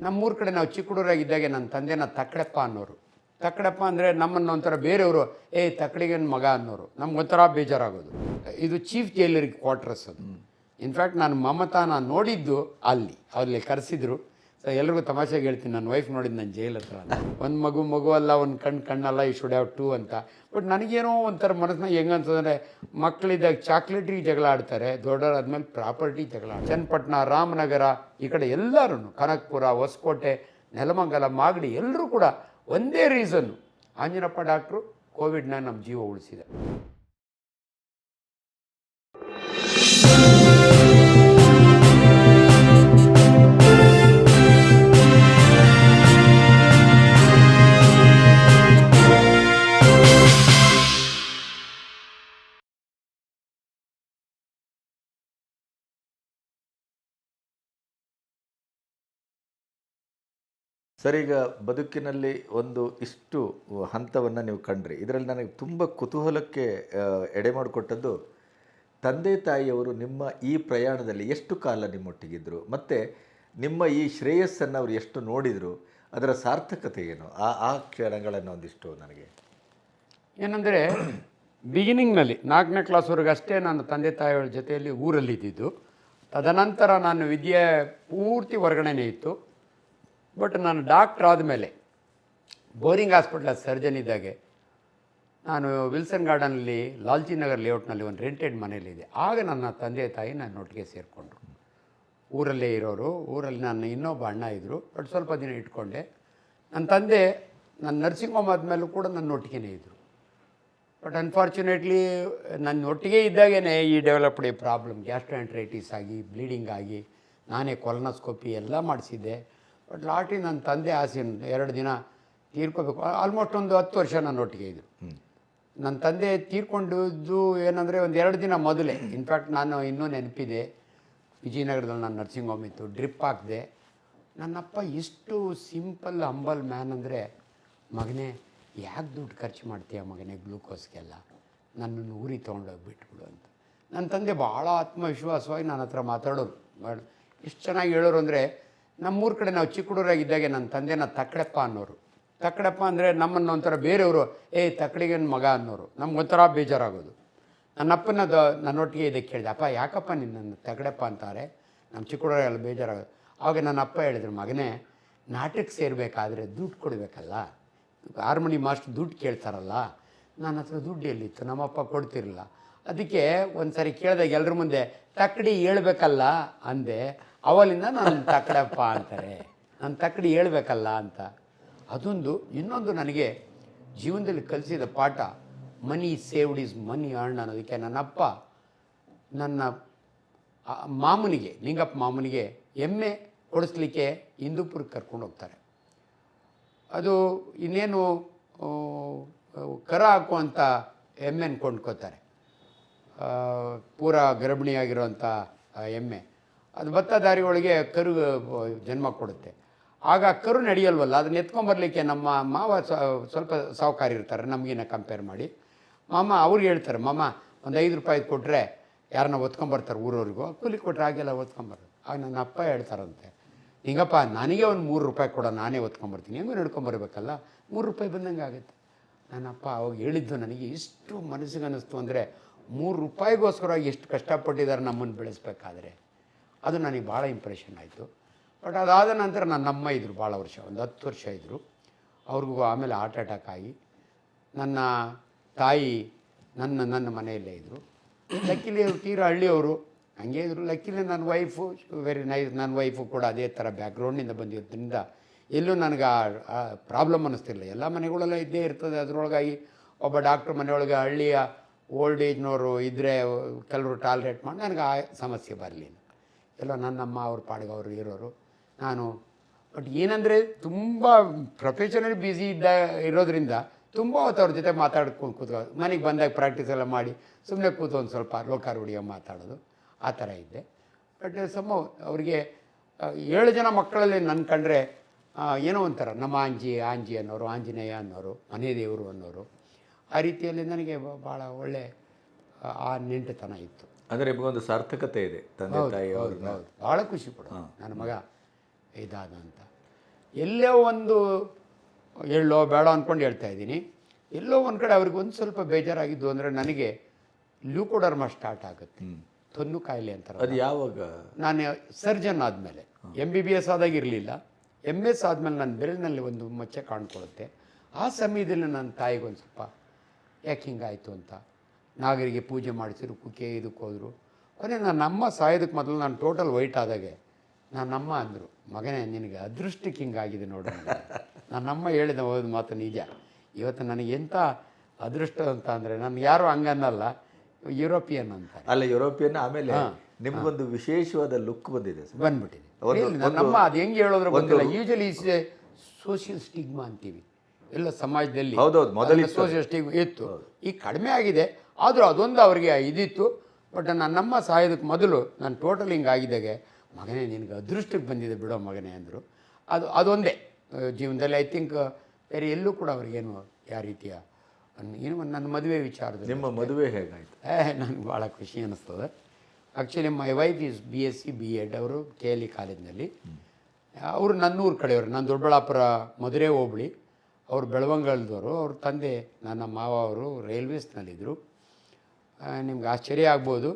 ನಮ್ಮೂರ ಕಡೆ ನಾವು ಚಿಕ್ಕ ಹುಡುಗರಾಗಿದ್ದಾಗೆ ನನ್ನ ತಂದೆನ ತಕ್ಕಡಪ್ಪ ಅನ್ನೋರು. ತಕ್ಕಡಪ್ಪ ಅಂದರೆ ನಮ್ಮನ್ನು ಒಂಥರ ಬೇರೆಯವರು ಏ ತಕ್ಕಡಿಗನ ಮಗ ಅನ್ನೋರು. ನಮ್ಗೊಂಥರ ಬೇಜಾರಾಗೋದು. ಇದು ಚೀಫ್ ಜೈಲರಿಗೆ ಕ್ವಾರ್ಟರ್ಸ್ ಅದು. ಇನ್ಫ್ಯಾಕ್ಟ್ ನಾನು ಮಮತಾನ ನೋಡಿದ್ದು ಅಲ್ಲಿ ಅಲ್ಲಿ ಕರೆಸಿದ್ರು. ಎಲ್ರಿಗೂ ತಮಾಷೆಗೆ ಹೇಳ್ತೀನಿ ನನ್ನ ವೈಫ್ ನೋಡಿದ್ದು ನನ್ನ ಜೈಲ್ ಹತ್ರ ಒಂದು ಮಗು ಮಗು ಅಲ್ಲ, ಒಂದು ಕಣ್ಣು ಕಣ್ಣಲ್ಲ ಈ ಶುಡ್ ಹ್ಯಾವ್ ಟೂ ಅಂತ. ಬಟ್ ನನಗೇನೋ ಒಂಥರ ಮನಸ್ಸಿನಾಗ ಹೆಂಗಂತಂದರೆ ಮಕ್ಕಳಿದ್ದಾಗ ಚಾಕ್ಲೇಟ್ರಿಗೆ ಜಗಳ ಆಡ್ತಾರೆ, ದೊಡ್ಡವರಾದ್ಮೇಲೆ ಪ್ರಾಪರ್ಟಿ ಜಗಳ ಆಡ್ತಾರೆ. ಚನ್ನಪಟ್ಟಣ, ರಾಮನಗರ, ಈ ಕಡೆ ಎಲ್ಲರೂ ಕನಕಪುರ ಹೊಸಕೋಟೆ, ನೆಲಮಂಗಲ, ಮಾಗಡಿ ಎಲ್ಲರೂ ಕೂಡ ಒಂದೇ ರೀಸನ್ನು ಆಂಜನಪ್ಪ ಡಾಕ್ಟ್ರು ಕೋವಿಡ್ನ ನಮ್ಮ ಜೀವ ಉಳಿಸಿದೆ. ಸರ್, ಈಗ ಬದುಕಿನಲ್ಲಿ ಒಂದು ಇಷ್ಟು ಹಂತವನ್ನು ನೀವು ಕಂಡ್ರಿ. ಇದರಲ್ಲಿ ನನಗೆ ತುಂಬ ಕುತೂಹಲಕ್ಕೆ ಎಡೆ ಮಾಡಿಕೊಟ್ಟದ್ದು ತಂದೆ ತಾಯಿಯವರು ನಿಮ್ಮ ಈ ಪ್ರಯಾಣದಲ್ಲಿ ಎಷ್ಟು ಕಾಲ ನಿಮ್ಮೊಟ್ಟಿಗಿದ್ದರು ಮತ್ತು ನಿಮ್ಮ ಈ ಶ್ರೇಯಸ್ಸನ್ನು ಅವರು ಎಷ್ಟು ನೋಡಿದರು? ಅದರ ಸಾರ್ಥಕತೆ ಏನು? ಆ ಆ ಕ್ಷಣಗಳನ್ನು ಒಂದಿಷ್ಟು ನನಗೆ. ಏನಂದರೆ ಬಿಗಿನಿಂಗ್ನಲ್ಲಿ ನಾಲ್ಕನೇ ಕ್ಲಾಸ್ವರೆಗೆ ಅಷ್ಟೇ ನಾನು ತಂದೆ ತಾಯಿಯವ್ರ ಜೊತೆಯಲ್ಲಿ ಊರಲ್ಲಿ ಇದ್ದಿದ್ದು ತದನಂತರ ನಾನು ವಿದ್ಯೆ ಪೂರ್ತಿ ಹೊರಗಡೆನೇ ಇತ್ತು. ಬಟ್ ನಾನು ಡಾಕ್ಟ್ರ್ ಆದಮೇಲೆ ಬೋರಿಂಗ್ ಹಾಸ್ಪಿಟ್ಲ ಸರ್ಜನ್ ಇದ್ದಾಗೆ, ನಾನು ವಿಲ್ಸನ್ ಗಾರ್ಡನಲ್ಲಿ ಲಾಲ್ಜಿ ನಗರ್ ಲೇಔಟ್ನಲ್ಲಿ ಒಂದು ರೆಂಟೆಡ್ ಮನೇಲಿದೆ ಆಗ ನನ್ನ ತಂದೆ ತಾಯಿ ನನ್ನ ಒಟ್ಟಿಗೆ ಸೇರಿಕೊಂಡ್ರು. ಊರಲ್ಲೇ ಇರೋರು, ಊರಲ್ಲಿ ನನ್ನ ಇನ್ನೊಬ್ಬ ಅಣ್ಣ ಇದ್ದರು ಬಟ್ ಸ್ವಲ್ಪ ದಿನ ಇಟ್ಕೊಂಡೆ. ನನ್ನ ತಂದೆ ನನ್ನ ನರ್ಸಿಂಗ್ ಹೋಮ್ ಆದಮೇಲೂ ಕೂಡ ನನ್ನ ಒಟ್ಟಿಗೆ ಇದ್ದರು ಬಟ್ ಅನ್ಫಾರ್ಚುನೇಟ್ಲಿ ನನ್ನ ಒಟ್ಟಿಗೆ ಇದ್ದಾಗೇ ಈ ಡೆವಲಪ್ಡ್ ಪ್ರಾಬ್ಲಮ್ ಗ್ಯಾಸ್ಟ್ರೋಎಂಟ್ರೈಟಿಸ್ ಆಗಿ, ಬ್ಲೀಡಿಂಗ್ ಆಗಿ, ನಾನೇ ಕೊಲನಸ್ಕೋಪಿ ಎಲ್ಲ ಮಾಡಿಸಿದ್ದೆ. ಲಾಟಿ ನನ್ನ ತಂದೆ ಆಸೆ ಎರಡು ದಿನ ತೀರ್ಕೋಬೇಕು. ಆಲ್ಮೋಸ್ಟ್ ಒಂದು ಹತ್ತು ವರ್ಷ ನನ್ನ ಒಟ್ಟಿಗೆ ಇದ್ದರು ನನ್ನ ತಂದೆ ತೀರ್ಕೊಂಡಿದ್ದು ಏನಂದರೆ ಒಂದು ಎರಡು ದಿನ ಮೊದಲೇ. ಇನ್ಫ್ಯಾಕ್ಟ್ ನಾನು ಇನ್ನೂ ನೆನಪಿದೆ. ವಿಜಯನಗರದಲ್ಲಿ ನಾನು ನರ್ಸಿಂಗ್ ಹೋಮ್ ಇತ್ತು ಡ್ರಿಪ್ ಹಾಕಿದೆ. ನನ್ನಪ್ಪ ಇಷ್ಟು ಸಿಂಪಲ್ ಹಂಬಲ್ ಮ್ಯಾನ್ ಅಂದರೆ ಮಗನೇ ಯಾಕೆ ದುಡ್ಡು ಖರ್ಚು ಮಾಡ್ತೀಯ ಮಗನೇ ಗ್ಲೂಕೋಸ್ಗೆಲ್ಲ? ನನ್ನನ್ನು ಊರಿಗೆ ತೊಗೊಂಡೋಗಿ ಬಿಟ್ಬಿಡು ಅಂತ. ನನ್ನ ತಂದೆ ಭಾಳ ಆತ್ಮವಿಶ್ವಾಸವಾಗಿ ನನ್ನ ಹತ್ರ ಮಾತಾಡೋರು. ಎಷ್ಟು ಚೆನ್ನಾಗಿ ಹೇಳೋರು ಅಂದರೆ ನಮ್ಮೂರ ಕಡೆ ನಾವು ಚಿಕ್ಕ ಹುಡುಗರಾಗಿದ್ದಾಗೆ ನನ್ನ ತಂದೆನ ತಕ್ಕಡಪ್ಪ ಅನ್ನೋರು. ತಕ್ಕಡಪ್ಪ ಅಂದರೆ ನಮ್ಮನ್ನು ಒಂಥರ ಬೇರೆಯವರು, ಏ ತಕ್ಕಡಿಗನ ಮಗ ಅನ್ನೋರು. ನಮ್ಗೊಂಥರ ಬೇಜಾರಾಗೋದು. ನನ್ನಪ್ಪನ ನನ್ನೊಟ್ಟಿಗೆ ಇದಕ್ಕೆ ಕೇಳಿದೆ, ಅಪ್ಪ, ಯಾಕಪ್ಪ ನಿನ್ನ ತಗಡಪ್ಪ ಅಂತಾರೆ? ನಮ್ಮ ಚಿಕ್ಕ ಹುಡುಗರೆಲ್ಲ ಬೇಜಾರಾಗೋದು. ಆವಾಗ ನನ್ನ ಅಪ್ಪ ಹೇಳಿದ್ರು, ಮಗನೇ, ನಾಟಕ ಸೇರಬೇಕಾದ್ರೆ ದುಡ್ಡು ಕೊಡಬೇಕಲ್ಲ? ಹಾರ್ಮೋನಿ ಮಾಸ್ಟರ್ ದುಡ್ಡು ಕೇಳ್ತಾರಲ್ಲ? ನನ್ನ ಹತ್ರ ದುಡ್ಡು ಎಲ್ಲಿತ್ತು? ನಮ್ಮಪ್ಪ ಕೊಡ್ತಿರಲಿಲ್ಲ. ಅದಕ್ಕೆ ಒಂದು ಸಾರಿ ಕೇಳಿದಾಗ ಎಲ್ಲರ ಮುಂದೆ ತಕ್ಕಡಿ ಹೇಳ್ಬೇಕಲ್ಲ? ಅಂದೆ. ಅವಲಿಂದ ನಾನು ತಕ್ಕಡಪ್ಪ ಅಂತಾರೆ. ನಾನು ತಕ್ಕಡಿ ಹೇಳ್ಬೇಕಲ್ಲ ಅಂತ. ಅದೊಂದು, ಇನ್ನೊಂದು ನನಗೆ ಜೀವನದಲ್ಲಿ ಕಲಿಸಿದ ಪಾಠ, ಮನಿ ಸೇವ್ಡ್ ಈಸ್ ಮನಿ ಅಣ್ಣ ಅನ್ನೋದಕ್ಕೆ ನನ್ನಪ್ಪ, ನನ್ನ ಮಾಮನಿಗೆ, ಲಿಂಗಪ್ಪ ಮಾಮನಿಗೆ ಎಮ್ಮೆ ಕೊಡಿಸ್ಲಿಕ್ಕೆ ಹಿಂದೂಪುರಕ್ಕೆ ಕರ್ಕೊಂಡು ಹೋಗ್ತಾರೆ. ಅದು ಇನ್ನೇನು ಕರ ಹಾಕುವಂಥ ಎಮ್ಮೆನ ಕೊಂಡ್ಕೋತಾರೆ. ಪೂರಾ ಗರ್ಭಿಣಿಯಾಗಿರುವಂಥ ಎಮ್ಮೆ. ಅದು ಭತ್ತ ದಾರಿ ಒಳಗೆ ಕರು ಜನ್ಮ ಕೊಡುತ್ತೆ. ಆಗ ಕರು ನಡೆಯಲ್ವಲ್ಲ, ಅದನ್ನ ಎತ್ಕೊಂಬರ್ಲಿಕ್ಕೆ ನಮ್ಮ ಮಾವ ಸ್ವ- ಸ್ವಲ್ಪ ಸಾವುಕಾರ ಇರ್ತಾರೆ ನಮಗಿನ್ನ ಕಂಪೇರ್ ಮಾಡಿ. ಮಾಮ ಅವ್ರಿಗೆ ಹೇಳ್ತಾರೆ, ಮಾಮ ಒಂದು ಐದು ರೂಪಾಯಿ ಕೊಟ್ಟರೆ ಯಾರನ್ನ ಒತ್ಕೊಂಬರ್ತಾರೆ ಊರವ್ರಿಗೂ, ಕೂಲಿ ಕೊಟ್ಟರೆ ಹಾಗೆಲ್ಲ ಒತ್ಕೊಂಬರೋದು ಆಗ ನನ್ನ ಅಪ್ಪ ಹೇಳ್ತಾರಂತೆ, ಹಿಂಗಪ್ಪ, ನನಗೆ ಒಂದು ಮೂರು ರೂಪಾಯಿ ಕೊಡ ನಾನೇ ಒತ್ಕೊಂಬರ್ತೀನಿ ಹೆಂಗೂ ನಡ್ಕೊಂಬರ್ಬೇಕಲ್ಲ ಮೂರು ರೂಪಾಯಿ ಬಂದಂಗೆ ಆಗುತ್ತೆ. ನನ್ನಪ್ಪ ಅವಾಗ ಹೇಳಿದ್ದು ನನಗೆ ಇಷ್ಟು ಮನಸ್ಸಿಗೆ ಅನ್ನಿಸ್ತು ಅಂದರೆ ಮೂರು ರೂಪಾಯಿಗೋಸ್ಕರ ಎಷ್ಟು ಕಷ್ಟಪಟ್ಟಿದ್ದಾರೆ ನಮ್ಮನ್ನು ಬೆಳೆಸ್ಬೇಕಾದ್ರೆ. ಅದು ನನಗೆ ಭಾಳ ಇಂಪ್ರೆಷನ್ ಆಯಿತು. ಬಟ್ ಅದಾದ ನಂತರ ನನ್ನ ಅಮ್ಮ ಇದ್ದರು ಭಾಳ ವರ್ಷ, ಒಂದು ಹತ್ತು ವರ್ಷ ಇದ್ದರು ಅವ್ರಿಗೂ ಆಮೇಲೆ ಹಾರ್ಟ್ ಅಟ್ಯಾಕ್ ಆಗಿ. ನನ್ನ ತಾಯಿ ನನ್ನ ನನ್ನ ಮನೆಯಲ್ಲೇ ಇದ್ದರು ಲಕ್ಕಿಲಿ ಅವರು ತೀರಾ ಹಳ್ಳಿಯವರು. ಹಂಗೆ ಇದ್ದರು ಲಕ್ಕಿಲಿ ನನ್ನ ವೈಫು ವೆರಿ ನೈಸ್ ನನ್ನ ವೈಫು ಕೂಡ ಅದೇ ಥರ ಬ್ಯಾಕ್ಗ್ರೌಂಡಿಂದ ಬಂದಿರೋದ್ರಿಂದ ಎಲ್ಲೂ ನನಗೆ ಆ ಪ್ರಾಬ್ಲಮ್ ಅನ್ನಿಸ್ತಿರಲಿಲ್ಲ. ಎಲ್ಲ ಮನೆಗಳೆಲ್ಲ ಇದ್ದೇ ಇರ್ತದೆ. ಅದರೊಳಗಾಗಿ ಒಬ್ಬ ಡಾಕ್ಟ್ರ್ ಮನೆಯೊಳಗೆ ಹಳ್ಳಿಯ ಓಲ್ಡ್ ಏಜ್ನವರು ಇದ್ದರೆ ಕೆಲವರು ಟಾಲ್ರೇಟ್ ಮಾಡಿ, ನನಗೆ ಆ ಸಮಸ್ಯೆ ಬರಲಿಲ್ಲ. ಎಲ್ಲ ನನ್ನಮ್ಮ ಅವ್ರ ಪಾಡಿಗೆ ಅವರು ಇರೋರು. ನಾನು ಬಟ್ ಏನಂದರೆ ತುಂಬ ಪ್ರೊಫೆಷನಲ್ ಬ್ಯುಸಿ ಇದ್ದ ಇರೋದ್ರಿಂದ ತುಂಬ ಹೊತ್ತು ಅವ್ರ ಜೊತೆ ಮಾತಾಡ್ಕೊಂಡು ಕೂತ್ಕೊ ಮನೆಗೆ ಬಂದಾಗ ಪ್ರಾಕ್ಟೀಸ್ ಎಲ್ಲ ಮಾಡಿ ಸುಮ್ಮನೆ ಕೂತು ಒಂದು ಸ್ವಲ್ಪ ಲೋಕಾರೂಢಿಯ ಮಾತಾಡೋದು. ಆ ಥರ ಇದ್ದೆ. ಬಟ್ ಸಮ ಅವರಿಗೆ ಏಳು ಜನ ಮಕ್ಕಳಲ್ಲಿ ನನ್ನ ಕಂಡ್ರೆ ಏನೋ ಒಂಥರ ನಮ್ಮ ಆಂಜಿ ಆಂಜಿ ಅನ್ನೋರು ಆಂಜನೇಯ ಅನ್ನೋರು ಮನೆ ದೇವರು ಅನ್ನೋರು ಆ ರೀತಿಯಲ್ಲಿ ನನಗೆ ಭಾಳ ಒಳ್ಳೆ ಆ, ಆ ನೆಂಟುತನ ಇತ್ತು. ಅಂದರೆ ಒಂದು ಸಾರ್ಥಕತೆ ಇದೆ ತಂದೆ ತಾಯಿ ಹೌದು ಭಾಳ ಖುಷಿ ಪಡ. ನನ್ನ ಮಗ ಇದಾದ ಅಂತ. ಎಲ್ಲೋ ಒಂದು ಹೇಳೋ ಬೇಡ ಅಂದ್ಕೊಂಡು ಹೇಳ್ತಾ ಇದ್ದೀನಿ. ಎಲ್ಲೋ ಒಂದು ಕಡೆ ಅವ್ರಿಗೆ ಒಂದು ಸ್ವಲ್ಪ ಬೇಜಾರಾಗಿದ್ದು ಅಂದರೆ ನನಗೆ ಲ್ಯೂಕೋಡರ್ಮ ಸ್ಟಾರ್ಟ್ ಆಗುತ್ತೆ. ತೊನ್ನು ಕಾಯಿಲೆ ಅಂತಾರೆ ಅದು ಯಾವಾಗ? ನಾನು ಸರ್ಜನ್ ಆದಮೇಲೆ. ಎಂ ಬಿ ಬಿ ಎಸ್ ಆದಾಗ ಇರಲಿಲ್ಲ. ಎಂ ಎಸ್ ಆದಮೇಲೆ ನನ್ನ ಬೆರಳಿನಲ್ಲಿ ಒಂದು ಮಚ್ಚೆ ಕಾಣ್ಕೊಳ್ಳುತ್ತೆ. ಆ ಸಮಯದಲ್ಲಿ ನನ್ನ ತಾಯಿಗೆ ಒಂದು ಸ್ವಲ್ಪ ಯಾಕೆ ಹಿಂಗಾಯಿತು ಅಂತ ನಾಗರಿಗೆ ಪೂಜೆ ಮಾಡಿಸಿದ್ರು ಕುಕ್ಕೆ ಇದಕ್ಕೆ ಹೋದರು. ಕೊನೆ ನಾನು ನಮ್ಮ ಸಾಯೋದಕ್ಕೆ ಮೊದಲು ನಾನು ಟೋಟಲ್ ವೈಟ್ ಆದಾಗೆ ನಮ್ಮ ಅಂದರು ಮಗನೇ ನಿನಗೆ ಅದೃಷ್ಟಕ್ಕೆ ಹಿಂಗಾಗಿದೆ ಆಗಿದೆ ಮಗನೇ." ನನ್ನಮ್ಮ ಹೇಳಿದ ಹೋದ ಮಾತು ನಿಜ. ಇವತ್ತು ನನಗೆ ಎಂಥ ಅದೃಷ್ಟ ಅಂತ ಅಂದರೆ ನಾನು ಯಾರು ಹಂಗನ್ನಲ್ಲ ಯುರೋಪಿಯನ್ ಅಂತ. ಅಲ್ಲ ಯುರೋಪಿಯನ್ ಆಮೇಲೆ ನಿಮಗೊಂದು ವಿಶೇಷವಾದ ಲುಕ್ ಬಂದಿದೆ ಬಂದ್ಬಿಟ್ಟಿದೆ. ನಮ್ಮ ಅದು ಹೆಂಗೆ ಹೇಳೋದ್ರೆ ಗೊತ್ತಿಲ್ಲ. ಯೂಶಲಿ ಇಸ್ ಸೋಷಿಯಲ್ ಸ್ಟಿಗ್ಮಾ ಅಂತೀವಿ. ಎಲ್ಲ ಸಮಾಜದಲ್ಲಿ ಹೌದೌದು, ಮೊದಲು ಸೋಷಿಯಲ್ ಸ್ಟಿಗ್ಮಾ ಇತ್ತು. ಈಗ ಕಡಿಮೆ ಆಗಿದೆ. ಆದರೂ ಅದೊಂದು ಅವರಿಗೆ ಇದಿತ್ತು. ಬಟ್ ನನ್ನಮ್ಮ ಸಾಯೋದಕ್ಕೆ ಮೊದಲು ನಾನು ಟೋಟಲ್ ಹಿಂಗೆ ಆಗಿದ್ದಾಗೆ ಮಗನೇ ನಿನಗೆ ಅದೃಷ್ಟಕ್ಕೆ ಬಂದಿದೆ ಬಿಡೋ ಮಗನೇ ಅಂದರು. ಅದು ಅದೊಂದೇ. ಜೀವನದಲ್ಲಿ ಐ ಥಿಂಕ್ ಬೇರೆ ಎಲ್ಲೂ ಕೂಡ ಅವ್ರಿಗೇನು ಯಾವ ರೀತಿಯ ಏನು ನನ್ನ ಮದುವೆ ವಿಚಾರದಲ್ಲಿ ನಿಮ್ಮ ಮದುವೆ ಹೇಗಾಯ್ತು? ಏ ನನಗೆ ಭಾಳ ಖುಷಿ ಅನ್ನಿಸ್ತದೆ actually my wife is B S C B Ed ಅವರು ಕೆ ಎಲ್ ಇ ಕಾಲೇಜಿನಲ್ಲಿ. ಅವರು ನನ್ನೂರು ಕಡೆಯವರು ನಾನು ದೊಡ್ಡಬಳ್ಳಾಪುರ ಮಧುರೆ ಹೋಬಳಿ. ಅವರು ಬೆಳವಂಗಳದವರು ಅವ್ರ ತಂದೆ ನನ್ನ ಮಾವ ಅವರು ರೈಲ್ವೇಸ್ನಲ್ಲಿದ್ದರು ನಿಮ್ಗೆ ಆಶ್ಚರ್ಯ ಆಗ್ಬೋದು.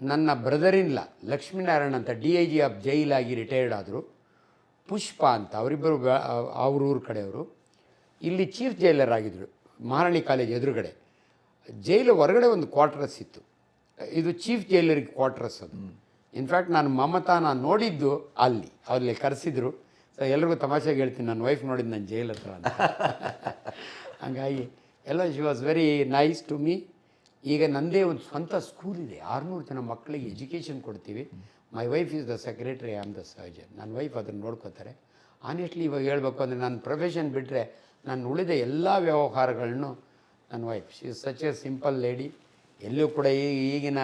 ನನ್ನ ಬ್ರದರ್ ಇನ್ಲ ಲಕ್ಷ್ಮೀನಾರಾಯಣ ಅಂತ ಡಿ ಐ ಜಿ ಆಫ್ ಜೈಲಾಗಿ ರಿಟೈರ್ಡ್ ಆದರು. ಪುಷ್ಪ ಅಂತ, ಅವರಿಬ್ಬರು ಅವ್ರ ಕಡೆಯವರು. ಇಲ್ಲಿ ಚೀಫ್ ಜೈಲರ್ ಆಗಿದ್ದರು ಮಹಾರಾಣಿ ಕಾಲೇಜ್ ಎದುರುಗಡೆ. ಜೈಲು ಹೊರಗಡೆ ಒಂದು ಕ್ವಾರ್ಟರ್ಸ್ ಇತ್ತು. ಇದು ಚೀಫ್ ಜೈಲರಿಗೆ ಕ್ವಾರ್ಟರ್ಸ್ ಅದು. ಇನ್ಫ್ಯಾಕ್ಟ್ ನಾನು ಮಮತಾನ ನೋಡಿದ್ದು ಅಲ್ಲಿ ಅಲ್ಲಿ ಕರೆಸಿದ್ರು. ಸೊ ಎಲ್ರಿಗೂ ತಮಾಷೆಗೆ ಹೇಳ್ತೀನಿ ನನ್ನ ವೈಫ್ ನೋಡಿದ್ದು ನನ್ನ ಜೈಲ್ ಹತ್ರ ಅಂತ. ಹಂಗಾಗಿ, ಎಲ್ಲ she was very nice to me ಈಗ ನನ್ನದೇ ಒಂದು ಸ್ವಂತ ಸ್ಕೂಲ್ ಇದೆ. ಆರುನೂರು ಜನ ಮಕ್ಕಳಿಗೆ ಎಜುಕೇಷನ್ ಕೊಡ್ತೀವಿ. My wife is the secretary am the surgeon ನನ್ನ ವೈಫ್ ಅದನ್ನು ನೋಡ್ಕೋತಾರೆ. ಆನೆಸ್ಟ್ಲಿ ಇವಾಗ ಹೇಳ್ಬೇಕು ಅಂದರೆ ನನ್ನ ಪ್ರೊಫೆಷನ್ ಬಿಟ್ಟರೆ ನಾನು ಉಳಿದ ಎಲ್ಲ ವ್ಯವಹಾರಗಳನ್ನು ನನ್ನ wife she is such a simple lady ಎಲ್ಲೂ ಕೂಡ ಈಗ ಈಗಿನ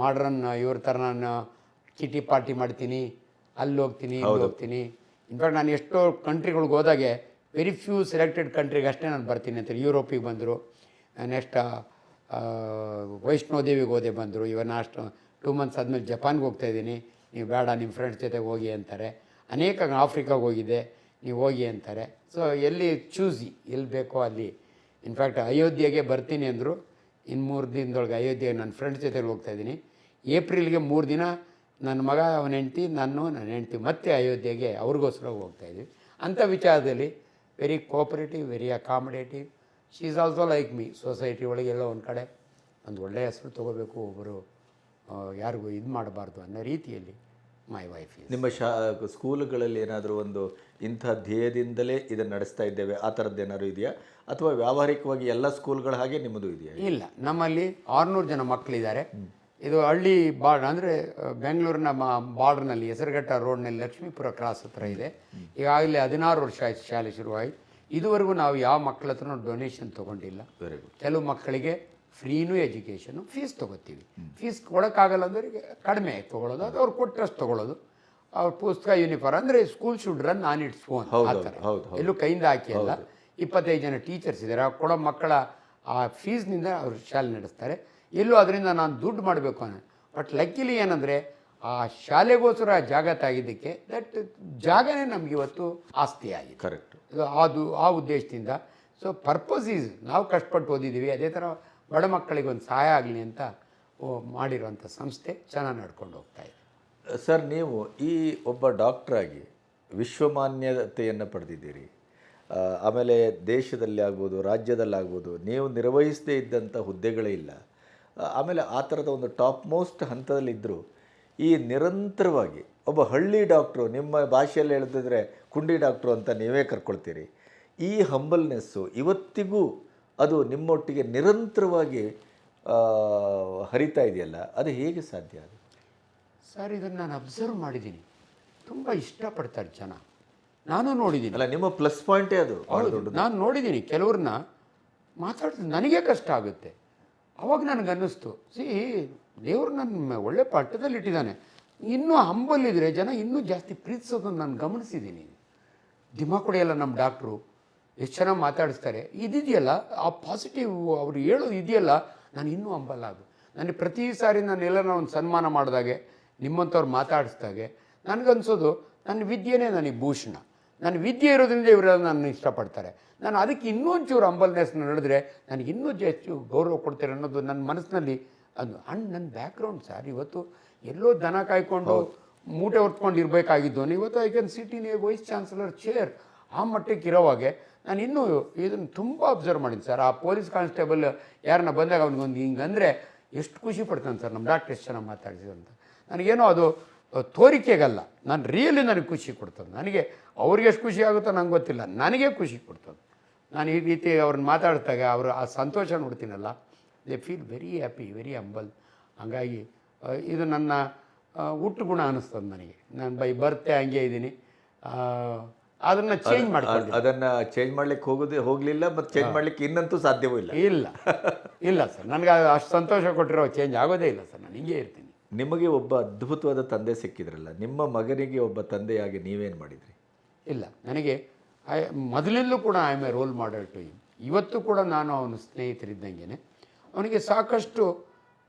ಮಾಡ್ರನ್ ಇವ್ರ ಥರ ನಾನು ಕಿಟಿ ಪಾರ್ಟಿ ಮಾಡ್ತೀನಿ ಅಲ್ಲಿ ಹೋಗ್ತೀನಿ ಇಲ್ಲಿ ಹೋಗ್ತೀನಿ. ಇನ್ಫ್ಯಾಕ್ಟ್ ನಾನು ಎಷ್ಟೋ ಕಂಟ್ರಿಗಳಿಗೆ ಹೋದಾಗೆ ವೆರಿ ಫ್ಯೂ ಸೆಲೆಕ್ಟೆಡ್ ಕಂಟ್ರಿಗೆ ಅಷ್ಟೇ ನಾನು ಬರ್ತೀನಿ. ಅಂತ ಯುರೋಪಿಗೆ ಬಂದರು. ನೆಕ್ಸ್ಟ್ ವೈಷ್ಣೋದೇವಿಗೆ ಹೋದೆ ಬಂದರು. ಇವನ್ ಅಷ್ಟು ಟೂ ಮಂತ್ಸ್ ಆದಮೇಲೆ ಜಪಾನ್ಗೆ ಹೋಗ್ತಾ ಇದ್ದೀನಿ. ನೀವು ಬೇಡ ನಿಮ್ಮ ಫ್ರೆಂಡ್ಸ್ ಜೊತೆಗೆ ಹೋಗಿ ಅಂತಾರೆ. ಅನೇಕ ಆಫ್ರಿಕಾಗೆ ಹೋಗಿದ್ದೆ. ನೀವು ಹೋಗಿ ಅಂತಾರೆ. ಸೊ ಎಲ್ಲಿ ಚೂಸಿ ಎಲ್ಲಿ ಬೇಕೋ ಅಲ್ಲಿ. ಇನ್ಫ್ಯಾಕ್ಟ್ ಅಯೋಧ್ಯೆಗೆ ಬರ್ತೀನಿ ಅಂದರು. ಇನ್ನು ಮೂರು ದಿನದೊಳಗೆ ಅಯೋಧ್ಯೆಗೆ ನನ್ನ ಫ್ರೆಂಡ್ಸ್ ಹೋಗ್ತಾ ಇದ್ದೀನಿ. ಏಪ್ರಿಲ್ಗೆ ಮೂರು ದಿನ ನನ್ನ ಮಗ, ಅವನ ಹೆಂಡ್ತಿ, ನಾನು ನನ್ನ ಹೆಂಡ್ತಿ ಮತ್ತೆ ಅಯೋಧ್ಯೆಗೆ ಅವ್ರಿಗೋಸ್ಕರ ಹೋಗ್ತಾ ಇದ್ವಿ. ಅಂಥ ವಿಚಾರದಲ್ಲಿ very cooperative very accommodative she is also like me society ಒಳಗೆ ಎಲ್ಲೋ ಒಂದು ಕಡೆ ಒಂದು ಒಳ್ಳೆಯ ಹೆಸರು ತೊಗೋಬೇಕು ಒಬ್ಬರು ಯಾರಿಗೂ ಇದು ಮಾಡಬಾರ್ದು ಅನ್ನೋ ರೀತಿಯಲ್ಲಿ ಮೈ ವೈಫ್ ನಿಮ್ಮ ಶಾ ಸ್ಕೂಲುಗಳಲ್ಲಿ ಏನಾದರೂ ಒಂದು ಇಂಥ ಧ್ಯೇಯದಿಂದಲೇ ಇದನ್ನು ನಡೆಸ್ತಾ ಇದ್ದೇವೆ ಆ ಥರದ್ದು ಏನಾದರೂ ಇದೆಯಾ? ಅಥವಾ ವ್ಯಾವಹಾರಿಕವಾಗಿ ಎಲ್ಲ ಸ್ಕೂಲ್ಗಳ ಹಾಗೆ ನಿಮ್ಮದು ಇದೆಯಾ? ಇಲ್ಲ ನಮ್ಮಲ್ಲಿ ಆರುನೂರು ಜನ ಮಕ್ಕಳಿದ್ದಾರೆ ಇದು ಹಳ್ಳಿ ಬಾರ್ಡ್ ಅಂದರೆ ಬೆಂಗಳೂರಿನ ಮ ಬಾರ್ಡ್ರ್ನಲ್ಲಿ ಹೆಸರುಘಟ್ಟ ರೋಡ್ನಲ್ಲಿ ಲಕ್ಷ್ಮೀಪುರ ಕ್ರಾಸ್ ಹತ್ರ ಇದೆ. ಈಗಾಗಲೇ ಹದಿನಾರು ವರ್ಷ ಆಯ್ತು ಶಾಲೆ ಶುರುವಾಯಿತು. ಇದುವರೆಗೂ ನಾವು ಯಾವ ಮಕ್ಕಳ ಹತ್ರ ಡೊನೇಷನ್ ತೊಗೊಂಡಿಲ್ಲ. ವೆರಿ ಗುಡ್ ಕೆಲವು ಮಕ್ಕಳಿಗೆ ಫ್ರೀನೂ ಎಜುಕೇಷನು ಫೀಸ್ ತೊಗೋತೀವಿ. ಫೀಸ್ ಕೊಡೋಕ್ಕಾಗಲ್ಲ ಅಂದರೆ ಕಡಿಮೆ ತೊಗೊಳ್ಳೋದು ಅದು ಅವ್ರು ಕೊಟ್ಟರಷ್ಟು ತೊಗೊಳ್ಳೋದು. ಅವ್ರ ಪುಸ್ತಕ ಯೂನಿಫಾರ್ಮ್ ಅಂದರೆ school should run on its own ಆ ಥರ. ಎಲ್ಲೂ ಕೈಯಿಂದ ಹಾಕಿ ಅಲ್ಲ. ಇಪ್ಪತ್ತೈದು ಜನ ಟೀಚರ್ಸ್ ಇದ್ದಾರೆ ಆ ಕೊಡೋ ಮಕ್ಕಳ ಆ ಫೀಸ್ನಿಂದ ಅವರು ಶಾಲೆ ನಡೆಸ್ತಾರೆ. ಎಲ್ಲೂ ಅದರಿಂದ ನಾನು ದುಡ್ಡು ಮಾಡಬೇಕು ಅನ್ನೋ ಬಟ್ ಲಕ್ಕಿಲಿ ಏನಂದರೆ ಆ ಶಾಲೆಗೋಸ್ಕರ ಜಾಗ ತಾಗಿದ್ದಕ್ಕೆ ದಟ್ ಜಾಗನೇ ನಮ್ಗೆ ಇವತ್ತು ಆಸ್ತಿ ಆಗಿದೆ. ಕರೆಕ್ಟ್ ಅದು, ಆ ಉದ್ದೇಶದಿಂದ. ಸೊ ಪರ್ಪಸ್ ಈಸ್ ನಾವು ಕಷ್ಟಪಟ್ಟು ಓದಿದ್ದೀವಿ, ಅದೇ ಥರ ಬಡ ಮಕ್ಕಳಿಗೆ ಒಂದು ಸಹಾಯ ಆಗಲಿ ಅಂತ ಮಾಡಿರುವಂಥ ಸಂಸ್ಥೆ ಚೆನ್ನಾಗಿ ನಡ್ಕೊಂಡು ಹೋಗ್ತಾ ಇದೆ. ಸರ್, ನೀವು ಈ ಒಬ್ಬ ಡಾಕ್ಟ್ರಾಗಿ ವಿಶ್ವಮಾನ್ಯತೆಯನ್ನು ಪಡೆದಿದ್ದೀರಿ. ಆಮೇಲೆ ದೇಶದಲ್ಲಿ ಆಗ್ಬೋದು ರಾಜ್ಯದಲ್ಲಾಗ್ಬೋದು ನೀವು ನಿರ್ವಹಿಸದೇ ಇದ್ದಂಥ ಹುದ್ದೆಗಳೇ ಇಲ್ಲ. ಆಮೇಲೆ ಆ ಥರದ ಒಂದು ಟಾಪ್ ಮೋಸ್ಟ್ ಹಂತದಲ್ಲಿದ್ದರೂ ಈ ನಿರಂತರವಾಗಿ ಒಬ್ಬ ಹಳ್ಳಿ ಡಾಕ್ಟ್ರು ನಿಮ್ಮ ಭಾಷೆಯಲ್ಲಿ ಹೇಳ್ತಿದ್ರೆ ಕುಂಡಿ ಡಾಕ್ಟ್ರು ಅಂತ ನೀವೇ ಕರ್ಕೊಳ್ತೀರಿ. ಈ ಹಂಬಲ್ನೆಸ್ಸು ಇವತ್ತಿಗೂ ಅದು ನಿಮ್ಮೊಟ್ಟಿಗೆ ನಿರಂತರವಾಗಿ ಹರಿತಾ ಇದೆಯಲ್ಲ ಅದು ಹೇಗೆ ಸಾಧ್ಯ ಅದು? ಸರ್ ಇದನ್ನು ನಾನು ಅಬ್ಸರ್ವ್ ಮಾಡಿದ್ದೀನಿ. ತುಂಬ ಇಷ್ಟಪಡ್ತಾರೆ ಜನ. ನಾನು ನೋಡಿದ್ದೀನಿ. ಅಲ್ಲ ನಿಮ್ಮ ಪ್ಲಸ್ ಪಾಯಿಂಟೇ ಅದು ನಾನು ನೋಡಿದ್ದೀನಿ. ಕೆಲವ್ರನ್ನ ಮಾತಾಡ್ತ ನನಗೆ ಕಷ್ಟ ಆಗುತ್ತೆ. ಅವಾಗ ನನಗನ್ನಿಸ್ತು ಸಿ ದೇವರು ನನ್ನ ಒಳ್ಳೆ ಪಾಠದಲ್ಲಿ ಇಟ್ಟಿದ್ದಾನೆ ಇನ್ನೂ ಹಂಬಲ್ಲಿದ್ರೆ ಜನ ಇನ್ನೂ ಜಾಸ್ತಿ ಪ್ರೀತಿಸೋದನ್ನು ನಾನು ಗಮನಿಸಿದ್ದೀನಿ ದಿಮಾಕ್ ಕೊಡೆಯಲ್ಲ ನಮ್ಮ ಡಾಕ್ಟ್ರು ಎಷ್ಟು ಚೆನ್ನಾಗಿ ಮಾತಾಡಿಸ್ತಾರೆ. ಇದಿದೆಯಲ್ಲ, ಆ ಪಾಸಿಟಿವ್ ಅವ್ರು ಹೇಳೋದು ಇದೆಯಲ್ಲ, ನಾನು ಇನ್ನೂ ಹಂಬಲ್ಲ ಅದು. ನನಗೆ ಪ್ರತಿ ಸಾರಿ ನಾನು ಎಲ್ಲರನ್ನ ಒಂದು ಸನ್ಮಾನ ಮಾಡಿದಾಗೆ ನಿಮ್ಮಂಥವ್ರು ಮಾತಾಡಿಸ್ದಾಗೆ, ನನಗನ್ಸೋದು ನನ್ನ ವಿದ್ಯೆನೇ ನನಗೆ ಭೂಷಣ. ನನ್ನ ವಿದ್ಯೆ ಇರೋದ್ರಿಂದ ಇವರೆಲ್ಲ ನನ್ನ ಇಷ್ಟಪಡ್ತಾರೆ. ನಾನು ಅದಕ್ಕೆ ಇನ್ನೊಂಚೂರು ಅಂಬಲ್ನೆಸ್ ನಡೆದ್ರೆ ನನಗೆ ಇನ್ನೂ ಹೆಚ್ಚು ಗೌರವ ಕೊಡ್ತಾರೆ ಅನ್ನೋದು ನನ್ನ ಮನಸ್ಸಿನಲ್ಲಿ ಅದು. ಅಂಡ್ ನನ್ನ ಬ್ಯಾಕ್ಗ್ರೌಂಡ್ ಸರ್ ಇವತ್ತು ಎಲ್ಲೋ ದನ ಕಾಯ್ಕೊಂಡು ಮೂಟೆ ಹೊತ್ಕೊಂಡು ಇರಬೇಕಾಗಿದ್ದು. ಇವತ್ತು I can sit in a vice chancellor chair ಆ ಮಟ್ಟಕ್ಕೆ ಇರೋವಾಗೆ ನಾನು ಇನ್ನೂ ಇದನ್ನು ತುಂಬ ಅಬ್ಸರ್ವ್ ಮಾಡೀನಿ ಸರ್. ಆ ಪೊಲೀಸ್ ಕಾನ್ಸ್ಟೇಬಲ್ ಯಾರನ್ನ ಬಂದಾಗ ಅವ್ನಿಗೊಂದು ಹಿಂಗಂದರೆ ಎಷ್ಟು ಖುಷಿ ಪಡ್ತಾನೆ ಸರ್. ನಮ್ಮ ಡಾಕ್ಟರ್ ಎಷ್ಟು ಚೆನ್ನಾಗಿ ಮಾತಾಡಿದ್ರು ಅಂತ. ನನಗೇನೋ ಅದು ತೋರಿಕೆಗಲ್ಲ. ನಾನು ರಿಯಲಿ ನನಗೆ ಖುಷಿ ಕೊಡ್ತದೆ. ನನಗೆ ಅವ್ರಿಗೆ ಎಷ್ಟು ಖುಷಿ ಆಗುತ್ತೋ ನಂಗೆ ಗೊತ್ತಿಲ್ಲ. ನನಗೆ ಖುಷಿ ಕೊಡ್ತದೆ. ನಾನು ಈ ರೀತಿ ಅವ್ರನ್ನ ಮಾತಾಡಿದಾಗ ಅವರು ಆ ಸಂತೋಷ ನೋಡ್ತೀನಲ್ಲ they feel very happy very humble ಹಾಗಾಗಿ ಇದು ನನ್ನ ಹುಟ್ಟು ಗುಣ ಅನ್ನಿಸ್ತದೆ ನನಗೆ. ನಾನು ಬೈ ಬರ್ತೆ ಹಂಗೆ ಇದ್ದೀನಿ. ಅದನ್ನು ಚೇಂಜ್ ಮಾಡ್ಕೊಂಡು ಅದನ್ನ ಚೇಂಜ್ ಮಾಡ್ಲಿಕ್ಕೆ ಹೋಗೋದೇ ಹೋಗಲಿಲ್ಲ ಮತ್ತು ಚೇಂಜ್ ಮಾಡ್ಲಿಕ್ಕೆ ಇನ್ನಂತೂ ಸಾಧ್ಯವೂ ಇಲ್ಲ. ಇಲ್ಲ. ಇಲ್ಲ ಸರ್ ನನಗೆ ಅಷ್ಟು ಸಂತೋಷ ಕೊಟ್ಟಿರೋ ಚೇಂಜ್ ಆಗೋದೇ ಇಲ್ಲ ಸರ್ ನಾನು ಹಿಂಗೆ ಇರ್ತೀನಿ. ನಿಮಗೆ ಒಬ್ಬ ಅದ್ಭುತವಾದ ತಂದೆ ಸಿಕ್ಕಿದ್ರಲ್ಲ ನಿಮ್ಮ ಮಗನಿಗೆ ಒಬ್ಬ ತಂದೆಯಾಗಿ ನೀವೇನು ಮಾಡಿದ್ರಿ? ಇಲ್ಲ ನನಗೆ ಐ ಮೊದಲಿಂದಲೂ ಕೂಡ I am a role model to him ಇವತ್ತು ಕೂಡ ನಾನು ಅವನ ಸ್ನೇಹಿತರಿದ್ದಂಗೆ ಅವನಿಗೆ ಸಾಕಷ್ಟು